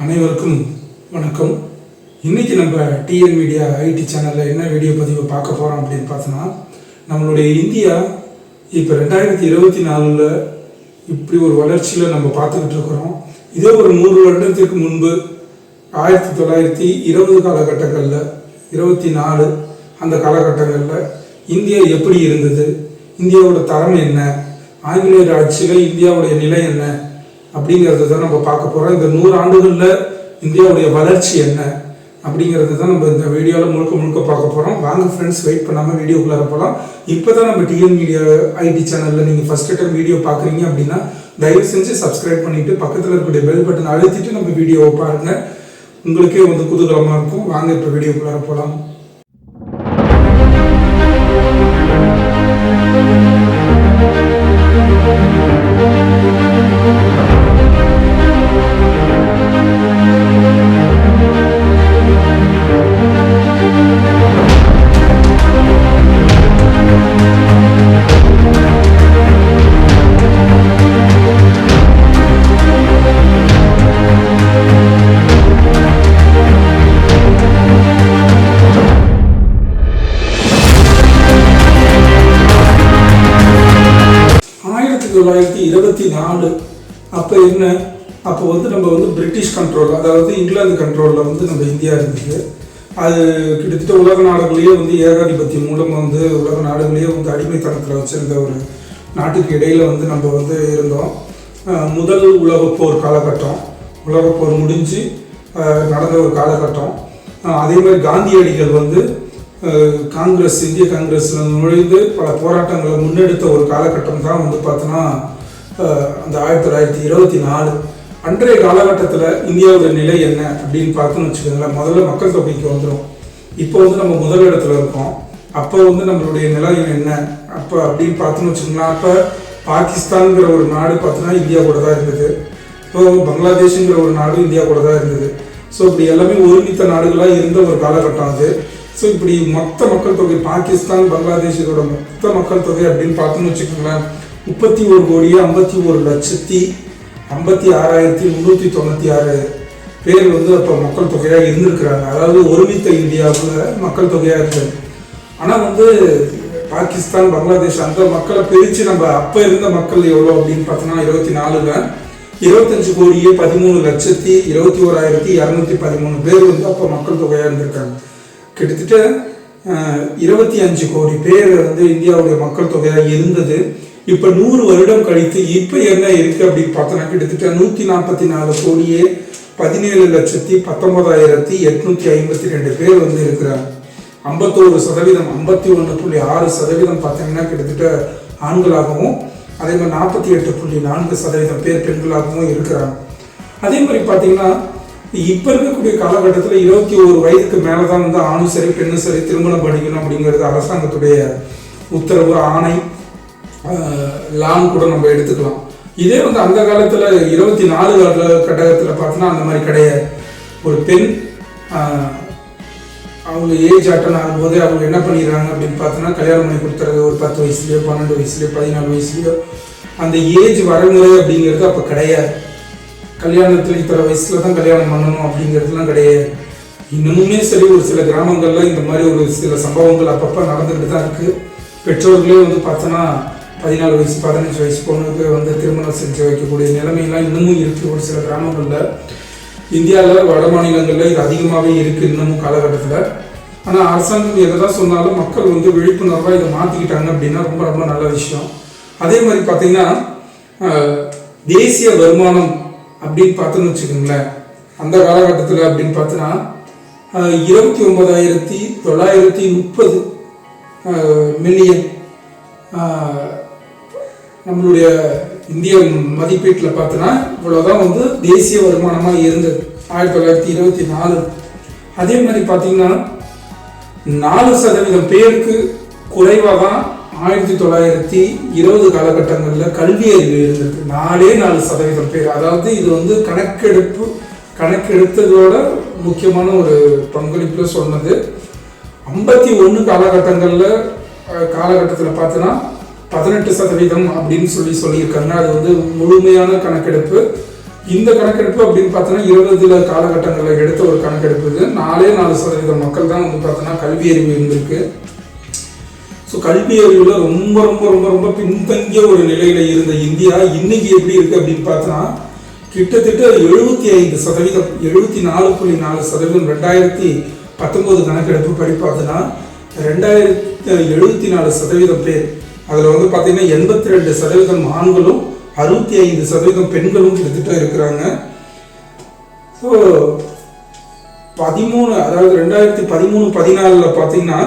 அனைவருக்கும் வணக்கம். இன்னைக்கு நம்ம டிஎன் மீடியா ஐடி சேனலில் என்ன வீடியோ பதிவு பார்க்க போகிறோம் அப்படின்னு பார்த்தோன்னா நம்மளுடைய இந்தியா இப்போ ரெண்டாயிரத்தி இருபத்தி நாலில் இப்படி ஒரு வளர்ச்சியில் நம்ம பார்த்துக்கிட்டு இருக்கிறோம். இதே ஒரு நூறு வருடத்திற்கு முன்பு ஆயிரத்தி தொள்ளாயிரத்தி இருபது காலகட்டங்களில் இருபத்தி நாலு அந்த காலகட்டங்களில் இந்தியா எப்படி இருந்தது? இந்தியாவோட தரம் என்ன? ஆங்கிலேயர் ஆட்சியில் இந்தியாவுடைய நிலை என்ன? அப்படிங்கிறத தான் நம்ம பார்க்க போகிறோம் இந்த நூறு ஆண்டுகளில் இந்தியாவுடைய வளர்ச்சி என்ன அப்படிங்கிறது தான் நம்ம இந்த வீடியோவில் முழுக்க முழுக்க பார்க்க போகிறோம் வாங்க ஃப்ரெண்ட்ஸ் வெயிட் பண்ணாமல் வீடியோக்குள்ளார போகலாம் இப்போ தான் நம்ம டிஎன் மீடியா ஐடி சேனலில் நீங்கள் ஃபஸ்ட் டைம் வீடியோ பார்க்குறீங்க அப்படின்னா தயவு செஞ்சு சப்ஸ்கிரைப் பண்ணிவிட்டு பக்கத்தில் இருக்கக்கூடிய பெல் பட்டன் அழுத்திட்டு நம்ம வீடியோவை பாருங்கள் உங்களுக்கே வந்து குதூகலமாக இருக்கும். வாங்க இப்போ வீடியோக்குள்ளார போகலாம் அப்போ என்ன? அப்போ வந்து நம்ம வந்து பிரிட்டிஷ் கண்ட்ரோல் அதாவது இங்கிலாந்து கண்ட்ரோலில் வந்து நம்ம இந்தியா இருந்தது. அது கிட்டத்தட்ட உலக நாடுகளையே வந்து ஏகாதிபத்தியம் மூலம் வந்து உலக நாடுகளையே வந்து அடிமைத்தனத்தில் வச்சுருந்த ஒரு நாட்டுக்கு இடையில் வந்து நம்ம வந்து இருந்தோம். முதல் உலகப்போர் காலகட்டம். உலகப்போர் முடிஞ்சு நடந்த ஒரு காலகட்டம். அதே மாதிரி காந்தியடிகள் வந்து காங்கிரஸ் இந்திய காங்கிரஸில் நுழைந்து பல போராட்டங்களை முன்னெடுத்த ஒரு காலகட்டம் தான் வந்து பார்த்தோன்னா அந்த ஆயிரத்தி தொள்ளாயிரத்தி இருபத்தி நாலு அன்றைய காலகட்டத்தில் இந்தியாவோட நிலை என்ன அப்படின்னு பார்த்தோம்னு வச்சுக்கோங்களேன். முதல்ல மக்கள் தொகைக்கு வந்துடும் இப்போ வந்து நம்ம முதல் இடத்துல இருக்கோம். அப்போ வந்து நம்மளுடைய நிலை என்ன? அப்போ அப்படின்னு பார்த்தோன்னு வச்சுக்கோங்களேன். அப்போ பாகிஸ்தான்ங்கிற ஒரு நாடு பார்த்தோன்னா இந்தியா கூட தான் இருந்தது. இப்போ பங்களாதேஷுங்கிற ஒரு நாடு இந்தியா கூட தான் இருந்தது. ஸோ இப்படி எல்லாமே ஒருமித்த நாடுகளாக இருந்த ஒரு காலகட்டம் அது. ஸோ இப்படி மொத்த மக்கள் தொகை பாகிஸ்தான் பங்களாதேஷ் இதோட மொத்த மக்கள் தொகை அப்படின்னு பார்த்தோம்னு வச்சுக்கோங்களேன். முப்பத்தி ஒரு கோடியே ஐம்பத்தி ஒரு லட்சத்தி ஐம்பத்தி ஆறாயிரத்தி முந்நூற்றி தொண்ணூற்றி ஆறு பேர் வந்து அப்போ மக்கள் தொகையாக இருந்திருக்கிறாங்க. அதாவது ஒருமித்த இந்தியாவில் மக்கள் தொகையாக இருக்காங்க ஆனால் வந்து பாகிஸ்தான் பங்களாதேஷ் அந்த மக்களை பிரித்து நம்ம அப்போ இருந்த மக்கள் எவ்வளோ அப்படின்னு பார்த்தோன்னா இருபத்தி நாலுல இருபத்தஞ்சு கோடியே பதிமூணு லட்சத்தி இருபத்தி ஓராயிரத்தி இரநூத்தி பதிமூணு பேர் வந்து அப்போ மக்கள் தொகையாக இருந்திருக்காங்க. கிட்டத்தட்ட இருபத்தி அஞ்சு கோடி பேர் வந்து இந்தியாவுடைய மக்கள் தொகையாக இருந்தது. இப்போ நூறு வருடம் கழித்து இப்போ என்ன இருக்கு அப்படின்னு பார்த்தோன்னா கிட்டத்தட்ட நூற்றி நாற்பத்தி நாலு கோடியே பதினேழு லட்சத்தி பத்தொன்பதாயிரத்தி எட்நூத்தி ஐம்பத்தி ரெண்டு பேர் வந்து இருக்கிறாங்க. ஐம்பத்தோரு சதவீதம் ஐம்பத்தி ஒன்று புள்ளி ஆறு சதவீதம் பார்த்தீங்கன்னா கிட்டத்தட்ட ஆண்களாகவும் அதே மாதிரி நாற்பத்தி எட்டு புள்ளி நான்கு சதவீதம் பேர் பெண்களாகவும் இருக்கிறாங்க. அதே மாதிரி பார்த்தீங்கன்னா இப்போ இருக்கக்கூடிய காலகட்டத்தில் இருபத்தி ஒரு வயதுக்கு மேலே தான் வந்து ஆணும் சரி பெண்ணும் சரி திருமணம் பண்ணிக்கணும் அப்படிங்கிறது அரசாங்கத்துடைய உத்தரவு ஆணை லான் கூட நம்ம எடுத்துக்கலாம். இதே வந்து அந்த காலத்தில் இருபத்தி நாலு கட்டகத்தில் பார்த்தோன்னா அந்த மாதிரி கிடையாது. ஒரு பெண் அவங்க ஏஜ் அட்டன் ஆகும்போது அவங்க என்ன பண்ணிடுறாங்க அப்படின்னு பார்த்தோன்னா கல்யாணம் பண்ணி கொடுத்துறது ஒரு பத்து வயசுலேயோ பன்னெண்டு வயசுலேயோ பதினாலு வயசுலேயோ அந்த ஏஜ் வரமுறை அப்படிங்கிறது அப்போ கிடையாது. கல்யாணத்தில் இத்தனை வயசில் தான் கல்யாணம் பண்ணணும் அப்படிங்கிறதுலாம் கிடையாது. இன்னமுமே சரி ஒரு சில கிராமங்களில் இந்த மாதிரி ஒரு சில சம்பவங்கள் அப்பப்போ நடந்துக்கிட்டு தான் இருக்குது பெற்றோர்களே வந்து பார்த்தோன்னா பதினாலு வயசு பதினஞ்சு வயசு பொண்ணுக்கு வந்து திருமணம் செஞ்சு வைக்கக்கூடிய நிலைமையெல்லாம் இன்னமும் இருக்குது ஒரு சில கிராமங்களில். இந்தியாவில் வட மாநிலங்களில் இது அதிகமாகவே இருக்குது இன்னமும் காலகட்டத்தில். ஆனால் அரசாங்கம் எதை தான் சொன்னாலும் மக்கள் வந்து விழிப்புணர்வாக இதை மாற்றிக்கிட்டாங்க அப்படின்னா ரொம்ப ரொம்ப நல்ல விஷயம். அதே மாதிரி பார்த்தீங்கன்னா தேசிய வருமானம் அப்படின்னு பார்த்தோன்னு வச்சுக்கோங்களேன். அந்த காலகட்டத்தில் அப்படின்னு பார்த்தோன்னா இருபத்தி ஒன்பதாயிரத்தி தொள்ளாயிரத்தி முப்பது மில்லியன் நம்மளுடைய இந்திய மதிப்பீட்டில் பார்த்தோன்னா இவ்வளோதான் வந்து தேசிய வருமானமாக இருந்தது. ஆயிரத்தி தொள்ளாயிரத்தி இருபத்தி நாலு. அதே மாதிரி பார்த்தீங்கன்னா நாலு சதவீதம் பேருக்கு குறைவாக தான் ஆயிரத்தி தொள்ளாயிரத்தி இருபது காலகட்டங்களில் கல்வி அறிவு இருந்திருக்கு நாலே நாலு சதவீதம் பேர். அதாவது இது வந்து கணக்கெடுப்பு கணக்கெடுத்ததோட முக்கியமான ஒரு பங்களிப்பில் சொன்னது. ஐம்பத்தி ஒன்று காலகட்டங்களில் காலகட்டத்தில் பார்த்தோன்னா பதினெட்டு சதவீதம் அப்படின்னு சொல்லி சொல்லியிருக்காங்க. அது வந்து முழுமையான கணக்கெடுப்பு. இந்த கணக்கெடுப்பு அப்படின்னு பார்த்தோன்னா இருபதுல காலகட்டங்களில் எடுத்த ஒரு கணக்கெடுப்பு இது. நாலே நாலு சதவீத மக்கள் தான் வந்து பார்த்தோன்னா கல்வி அறிவு இருந்திருக்கு. ஸோ கல்வி அறிவில் ரொம்ப ரொம்ப ரொம்ப ரொம்ப பின்தங்கிய ஒரு நிலையில இருந்த இந்தியா இன்னைக்கு எப்படி இருக்கு அப்படின்னு பார்த்தோன்னா கிட்டத்தட்ட எழுபத்தி ஐந்து சதவீதம் எழுபத்தி நாலு புள்ளி நாலு சதவீதம் ரெண்டாயிரத்தி பத்தொன்பது கணக்கெடுப்பு படி பார்த்தோன்னா ரெண்டாயிரத்தி எழுபத்தி நாலு சதவீதம் பேர் அதில் வந்து பார்த்தீங்கன்னா எண்பத்தி ரெண்டு சதவீதம் ஆண்களும் அறுபத்தி ஐந்து சதவீதம் பெண்களும் கிட்டத்தட்ட இருக்கிறாங்க. ஸோ பதிமூணு அதாவது ரெண்டாயிரத்தி பதிமூணு பதினாலில் பார்த்தீங்கன்னா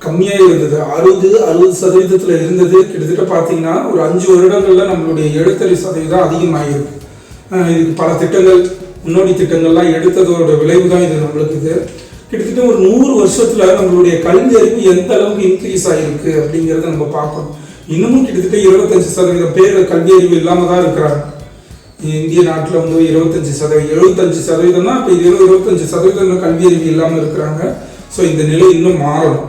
கம்மியாக இருந்தது. அறுபது அறுபது சதவீதத்தில் இருந்தது. கிட்டத்தட்ட பார்த்தீங்கன்னா ஒரு அஞ்சு வருடங்களில் நம்மளுடைய எழுத்தறி சதவீதம் அதிகமாகிருக்கு ஆஹ் இதுக்கு பல திட்டங்கள் முன்னோடி திட்டங்கள்லாம் எடுத்ததோட விளைவு தான் இது நம்மளுக்கு இது. கிட்டத்தட்ட ஒரு நூறு வருஷத்துல நம்மளுடைய கல்வி அறிவு எந்த அளவுக்கு இன்க்ரீஸ் ஆகிருக்கு அப்படிங்கிறத நம்ம பார்க்கணும். இன்னமும் கிட்டத்தட்ட இருபத்தஞ்சு சதவீதம் பேர் கல்வி அறிவு இல்லாமல் தான் இருக்கிறாங்க. இந்திய நாட்டில் வந்து இருபத்தஞ்சு சதவீதம் எழுபத்தஞ்சு சதவீதம்னா இப்போ இருபது இருபத்தஞ்சு சதவீதம் கல்வி அறிவு இல்லாமல் இருக்கிறாங்க. ஸோ இந்த நிலை இன்னும் மாறணும்.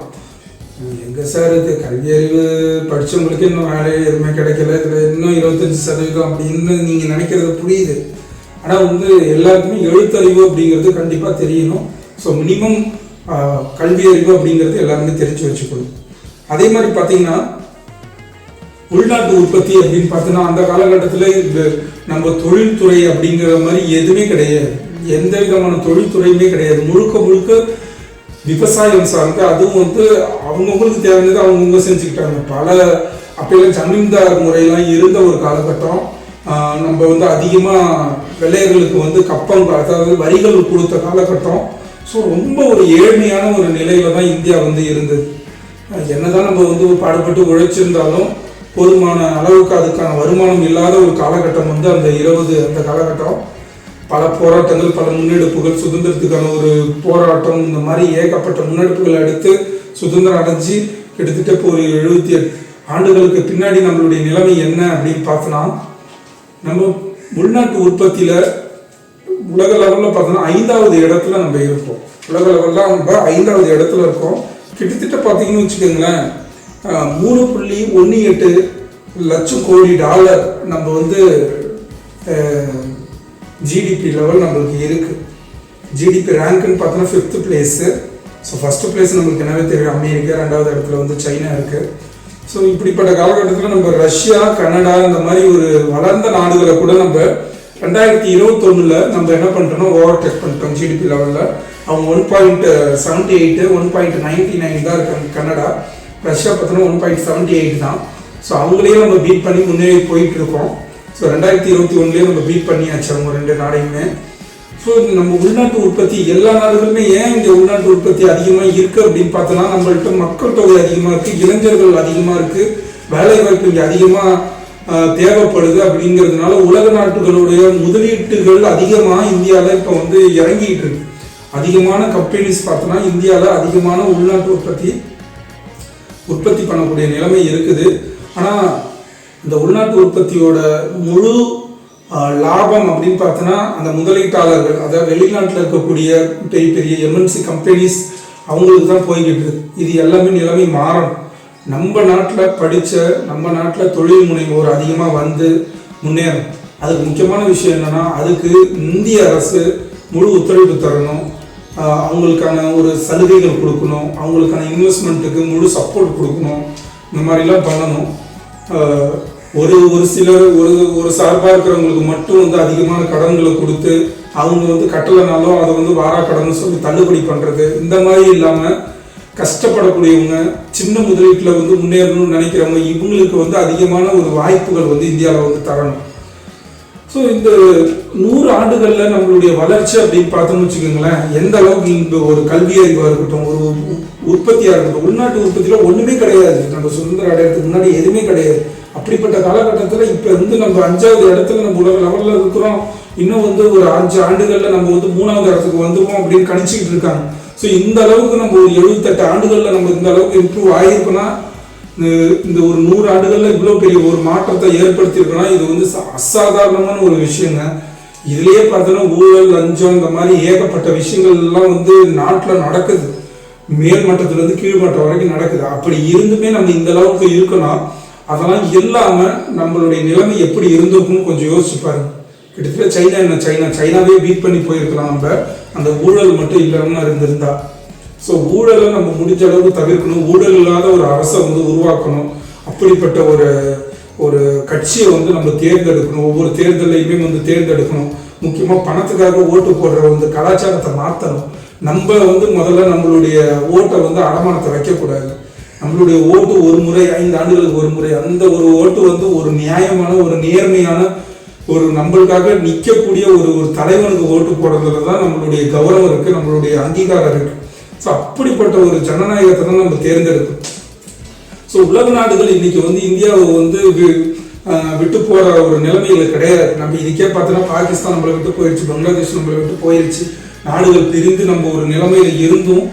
எங்கே சார் இது கல்வி அறிவு படித்தவங்களுக்கு இன்னும் வேலையே எதுவுமே கிடைக்கல. இதில் இன்னும் இருபத்தஞ்சி சதவீதம் அப்படின்னு நீங்கள் நினைக்கிறது புரியுது. ஆனால் வந்து எல்லாருக்குமே எழுத்தறிவு அப்படிங்கிறது கண்டிப்பாக தெரியணும். ஸோ மினிமம் uh, கல்வி அறிவு அப்படிங்கிறது எல்லாருமே தெரிஞ்சு வச்சுக்கணும். அதே மாதிரி பார்த்தீங்கன்னா உள்நாட்டு உற்பத்தி அப்படின்னு பார்த்தோன்னா அந்த காலகட்டத்தில் நம்ம தொழில்துறை அப்படிங்கிற மாதிரி எதுவுமே கிடையாது. எந்த விதமான தொழில்துறையுமே கிடையாது. முழுக்க முழுக்க விவசாயம் சார்ந்து அதுவும் வந்து அவங்கவுங்களுக்கு தேவையானது அவங்கவுங்க செஞ்சுக்கிட்டாங்க. பல அப்பெல்லாம் ஜமீன்தார் முறையெல்லாம் இருந்த ஒரு காலகட்டம். நம்ம வந்து அதிகமாக வெள்ளையர்களுக்கு வந்து கப்பம் அதாவது வரிகள் கொடுத்த காலகட்டம். ஸோ ரொம்ப ஒரு ஏழ்மையான ஒரு நிலையில தான் இந்தியா வந்து இருந்தது. என்னதான் நம்ம வந்து பாடுபட்டு உழைச்சிருந்தாலும் போதுமான அளவுக்கு அதுக்கான வருமானம் இல்லாத ஒரு காலகட்டம் வந்து அந்த இருபது அந்த காலகட்டம். பல போராட்டங்கள் பல முன்னெடுப்புகள் சுதந்திரத்துக்கான ஒரு போராட்டம் இந்த மாதிரி ஏகப்பட்ட முன்னெடுப்புகள் எடுத்து சுதந்திரம் அடைஞ்சு கிட்டத்தட்ட இப்போ ஒரு எழுபத்தி எட்டு ஆண்டுகளுக்கு பின்னாடி நம்மளுடைய நிலைமை என்ன அப்படின்னு பார்த்தோன்னா நம்ம உள்நாட்டு உற்பத்தியில் உலக லெவலில் பார்த்தோன்னா ஐந்தாவது இடத்துல நம்ம இருக்கோம். உலக லெவலில் நம்ம ஐந்தாவது இடத்துல இருக்கோம். கிட்டத்தட்ட பார்த்தீங்கன்னு வச்சுக்கோங்களேன் மூணு புள்ளி ஒன்று எட்டு லட்சம் கோடி டாலர் நம்ம வந்து ஜிடிபி லெவல் நம்மளுக்கு இருக்குது ஜிடிபி ரேங்க்னு பார்த்தோன்னா fifth place so first place நம்மளுக்கு என்னவே தெரியும்? அமெரிக்கா ரெண்டாவது இடத்துல வந்து சைனா இருக்குது ஸோ இப்படிப்பட்ட காலகட்டத்தில் நம்ம ரஷ்யா கனடா இந்த மாதிரி ஒரு வளர்ந்த நாடுகளை கூட நம்ம ரெண்டாயிரத்தி இருபத்தொன்னுல நம்ம என்ன பண்ணுறோம் ஓவர் டெக் பண்ணிட்டோம் ஜிடிபி லெவலில் அவங்க one point seventy eight one point ninety nine தான் இருக்காங்க கன்னடா. ரஷ்யா பார்த்தோன்னா ஒன் பாயிண்ட் செவன்ட்டி எயிட் தான். ஸோ அவங்களையே நம்ம பீட் பண்ணி முன்னேறி போயிட்டு இருக்கோம் ஸோ ரெண்டாயிரத்தி இருபத்தி ஒன்றுலேயே நம்ம பீட் பண்ணியாச்சு அவங்க ரெண்டு நாடையுமே. ஸோ நம்ம உள்நாட்டு உற்பத்தி எல்லா நாடுகளுமே ஏன் இங்கே உள்நாட்டு உற்பத்தி அதிகமாக இருக்குது அப்படின்னு பார்த்தோன்னா நம்மள்ட்ட மக்கள் தொகை அதிகமாக இருக்குது இளைஞர்கள் அதிகமாக இருக்குது வேலை வாய்ப்பு இங்கே அதிகமாக தேவைப்படுது அப்படிங்கிறதுனால உலக நாட்டுகளுடைய முதலீட்டுகள் அதிகமாக இந்தியாவில் இப்போ வந்து இறங்கிட்டு இருக்கு. அதிகமான கம்பெனிஸ் பார்த்தோன்னா இந்தியாவில் அதிகமான உள்நாட்டு உற்பத்தி உற்பத்தி பண்ணக்கூடிய நிலைமை இருக்குது. ஆனால் இந்த உள்நாட்டு உற்பத்தியோட முழு லாபம் அப்படின்னு பார்த்தோன்னா அந்த முதலீட்டாளர்கள் அதாவது வெளிநாட்டில் இருக்கக்கூடிய பெரிய பெரிய எம்என்சி கம்பெனிஸ் அவங்களுக்கு தான் போய்கிட்டு இருக்கு. இது எல்லாமே நிலைமை மாறணும். நம்ம நாட்டில் படித்த நம்ம நாட்டில் தொழில் முனைவோர் அதிகமாக வந்து முன்னேறும் அதுக்கு முக்கியமான விஷயம் என்னன்னா அதுக்கு இந்திய அரசு முழு ஒத்துழைப்பு தரணும். அவங்களுக்கான ஒரு சலுகைகள் கொடுக்கணும். அவங்களுக்கான இன்வெஸ்ட்மெண்ட்டுக்கு முழு சப்போர்ட் கொடுக்கணும். இந்த மாதிரிலாம் பண்ணணும். ஒரு ஒரு சிலர் ஒரு ஒரு சார்பாக இருக்கிறவங்களுக்கு மட்டும் வந்து அதிகமான கடன்களை கொடுத்து அவங்க வந்து கட்டலைனாலும் அதை வந்து வாரா கடன் சொல்லி தள்ளுபடி பண்ணுறது இந்த மாதிரி இல்லாமல் கஷ்டப்படக்கூடியவங்க சின்ன முதலீட்டில் வந்து முன்னேறணும்னு நினைக்கிறவங்க இவங்களுக்கு வந்து அதிகமான ஒரு வாய்ப்புகள் வந்து இந்தியாவில் வந்து தரணும். ஸோ இந்த நூறு ஆண்டுகளில் நம்மளுடைய வளர்ச்சி அப்படின்னு பார்த்தோம்னு வச்சுக்கோங்களேன் எந்த அளவுக்கு இந்த ஒரு கல்வி அறிவாக இருக்கட்டும் ஒரு உற்பத்தியாக இருக்கட்டும் உள்நாட்டு உற்பத்தியில் ஒன்றுமே கிடையாது. நம்ம சுதந்திர அடையிறதுக்கு முன்னாடி எதுவுமே கிடையாது. அப்படிப்பட்ட காலகட்டத்தில் இப்போ வந்து நம்ம அஞ்சாவது இடத்துல நம்ம உலக லெவலில் இருக்கிறோம். இன்னும் வந்து ஒரு அஞ்சு ஆண்டுகளில் நம்ம வந்து மூணாவது இடத்துக்கு வந்துருவோம் அப்படின்னு கணிச்சிக்கிட்டு இருக்காங்க. ஸோ இந்த அளவுக்கு நம்ம ஒரு எழுபத்தெட்டு ஆண்டுகளில் நம்ம இந்த அளவுக்கு இம்ப்ரூவ் ஆகிருக்கோம்னா இந்த- ஒரு நூறு ஆண்டுகள்ல இவ்வளோ பெரிய ஒரு மாற்றத்தை ஏற்படுத்தியிருக்கோம்னா இது வந்து அசாதாரணமான ஒரு விஷயங்க. இதுலயே பார்த்தோன்னா ஊழல் லஞ்சம் இந்த மாதிரி ஏகப்பட்ட விஷயங்கள் எல்லாம் வந்து நாட்டில் நடக்குது. மேல் மட்டத்துலேருந்து கீழ் மட்டம் வரைக்கும் நடக்குது. அப்படி இருந்துமே நம்ம இந்த அளவுக்கு இருக்கணும். அதெல்லாம் இல்லாமல் நம்மளுடைய நிலைமை எப்படி இருந்திருக்கும்னு கொஞ்சம் யோசிச்சு பாருங்க. கிட்டத்தட்ட சைனா என்ன சைனா சைனாவே பீட் பண்ணி போயிருக்கலாம் நம்ம. அந்த ஊழல் மட்டும் இல்லாமல் இருந்திருந்தா. ஸோ ஊழலை நம்ம முடிஞ்ச அளவுக்கு தவிர்க்கணும். ஊழல் இல்லாத ஒரு அரசை வந்து உருவாக்கணும். அப்படிப்பட்ட ஒரு ஒரு கட்சியை வந்து நம்ம தேர்ந்தெடுக்கணும். ஒவ்வொரு தேர்தலையுமே வந்து தேர்ந்தெடுக்கணும். முக்கியமாக பணத்துக்காக ஓட்டு போடுற வந்து கலாச்சாரத்தை மாற்றணும் நம்ம வந்து முதல்ல நம்மளுடைய ஓட்டை வந்து அடமானத்தை வைக்கக்கூடாது. நம்மளுடைய ஓட்டு ஒரு முறை ஐந்து ஆண்டுகளுக்கு ஒரு முறை அந்த ஒரு ஓட்டு வந்து ஒரு நியாயமான ஒரு நேர்மையான ஒரு நம்மளுக்காக நிற்கக்கூடிய ஒரு ஒரு தலைவனுக்கு ஓட்டு போடுறதுல தான் நம்மளுடைய கௌரவம் இருக்குது நம்மளுடைய அங்கீகாரம் இருக்குது ஸோ அப்படிப்பட்ட ஒரு ஜனநாயகத்தை தான் நம்ம தேர்ந்தெடுக்கணும். ஸோ உலக நாடுகள் இன்னைக்கு வந்து இந்தியாவை வந்து ஆஹ் விட்டு போற ஒரு நிலைமையில கிடையாது. நம்ம இதுக்கே பார்த்தோன்னா பாகிஸ்தான் நம்மளை விட்டு போயிடுச்சு பங்களாதேஷ் நம்மளை விட்டு போயிடுச்சு நாடுகள் பிரிந்து நம்ம ஒரு நிலைமையில இருந்தும்.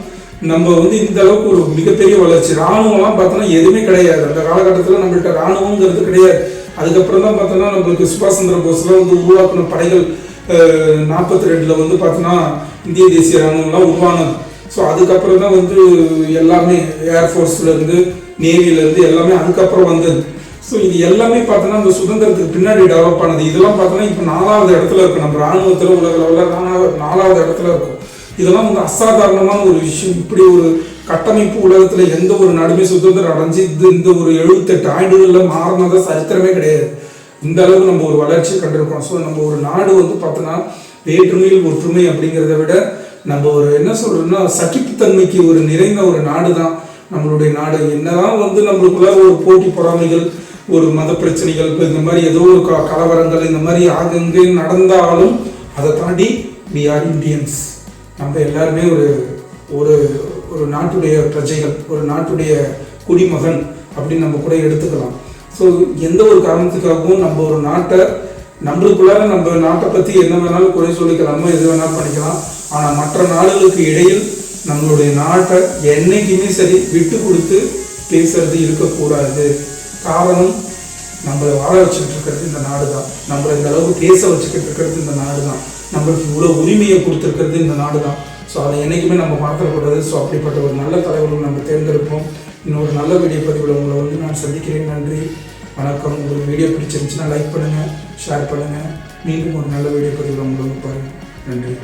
நம்ம வந்து இந்த அளவுக்கு ஒரு மிகப்பெரிய வளர்ச்சி. ராணுவம்லாம் பார்த்தோன்னா எதுவுமே கிடையாது. அந்த காலகட்டத்தில் நம்மள்ட்ட ராணுவங்கிறது கிடையாது. அதுக்கப்புறம் தான் பார்த்தோன்னா நம்மளுக்கு சுபாஷ் சந்திர போஸ்லாம் வந்து உருவாக்கின படைகள் நாற்பத்தி ரெண்டில் வந்து பார்த்தோன்னா இந்திய தேசிய ராணுவம்லாம் உருவானது. ஸோ அதுக்கப்புறம் தான் வந்து எல்லாமே ஏர்ஃபோர்ஸ்லேருந்து நேவிலேருந்து எல்லாமே அதுக்கப்புறம் வந்தது. ஸோ இது எல்லாமே பார்த்தோன்னா இந்த சுதந்திரத்துக்கு பின்னாடி டெவலப் ஆனது. இதெல்லாம் பார்த்தோன்னா இப்போ நாலாவது இடத்துல இருக்கும். நம்ம ராணுவத்தில் உலக லெவலில் நாலாவது நாலாவது இடத்துல இருக்கும். இதெல்லாம் வந்து அசாதாரணமான ஒரு விஷயம். இப்படி ஒரு கட்டமைப்பு உலகத்தில் எந்த ஒரு நடுமை சுதந்திரம் அடைஞ்சு இது இந்த ஒரு எழுபத்தெட்டு ஆண்டுகளில் மாறினதா சரித்திரமே கிடையாது. இந்த அளவுக்கு நம்ம ஒரு வளர்ச்சி கண்டிருக்கோம் ஸோ நம்ம ஒரு நாடு வந்து பார்த்தோன்னா வேற்றுமையில் ஒற்றுமை அப்படிங்கிறத விட நம்ம ஒரு என்ன சொல்றோம்னா சகிப்புத்தன்மைக்கு ஒரு நிறைந்த ஒரு நாடு தான் நம்மளுடைய நாடு. என்னதான் வந்து நம்மளுக்குள்ள ஒரு போட்டி பொறாமைகள் ஒரு மத பிரச்சனைகள் இப்போ இந்த மாதிரி ஏதோ ஒரு க- கலவரங்கள் இந்த மாதிரி ஆகங்கே நடந்தாலும் அதை தாண்டி வி ஆர் இந்தியன்ஸ் நம்ம எல்லாருமே ஒரு ஒரு ஒரு நாட்டுடைய பிரஜைகள் ஒரு நாட்டுடைய குடிமகன் அப்படின்னு நம்ம கூட எடுத்துக்கலாம். ஸோ எந்த ஒரு காரணத்துக்காகவும் நம்ம ஒரு நாட்டை நம்மளுக்குள்ளார நம்ம நாட்டை பற்றி என்ன வேணாலும் குறை சொல்லிக்கலாமோ எது வேணாலும் பண்ணிக்கலாம். ஆனால் மற்ற நாடுகளுக்கு இடையில் நம்மளுடைய நாட்டை என்னைக்குமே சரி விட்டு கொடுத்து பேசுறது இருக்கக்கூடாது. காரணம் நம்மளை வாழ வச்சுக்கிட்டு இருக்கிறது இந்த நாடு தான் நம்மளை இந்த அளவுக்கு பேச வச்சுக்கிட்டு இருக்கிறது இந்த நாடு தான் நம்மளுக்கு இவ்வளோ உரிமையை கொடுத்துருக்கிறது இந்த நாடு தான் ஸோ அதை என்றைக்குமே நம்ம மறந்துடக்கூடாது. ஸோ அப்படிப்பட்ட ஒரு நல்ல தலைவர்கள் நம்ம தேர்ந்தெடுப்போம். இன்னொரு நல்ல வீடியோ பதிவில் உங்களை வந்து நான் சந்திக்கிறேன். நன்றி. வணக்கம். உங்களுக்கு வீடியோ பிடிச்சிருந்துச்சுன்னா லைக் பண்ணுங்கள் ஷேர் பண்ணுங்கள் மீண்டும் ஒரு நல்ல வீடியோ பதிவில் உங்களை வந்து பாருங்கள் நன்றி.